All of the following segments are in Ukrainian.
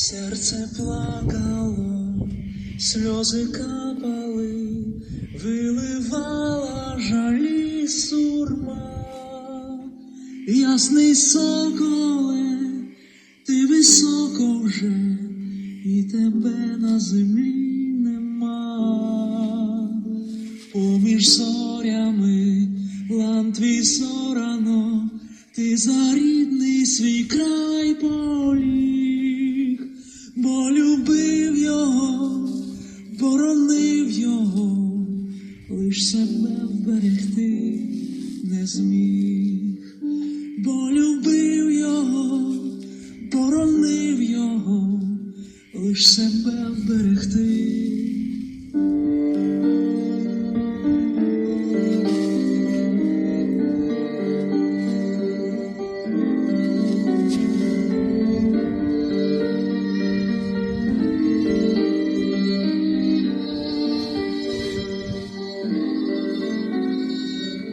Серце плакало, сльози капали, виливала жалі сурма. Ясний соколе, ти високо вже, і тебе на землі нема. Поміж зорями лан твій зорано, ти за рідний свій край поліг, зміг, бо любив його, боронив його, лиш себе вберегти.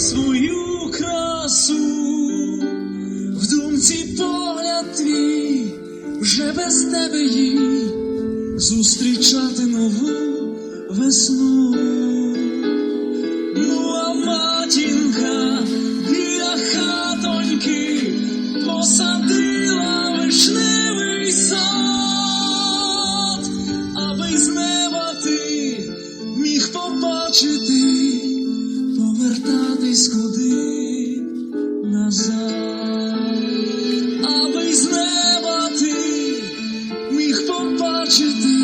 свою красу, в думці погляд твій, вже без тебе їй зустрічати нову весну. Назад, аби з неба ти міг побачити,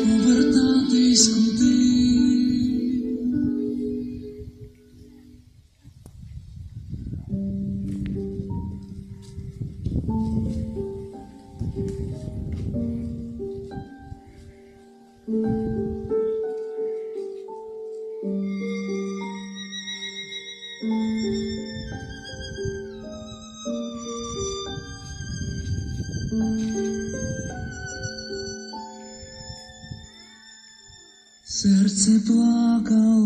повертатись куди. Серце плакало.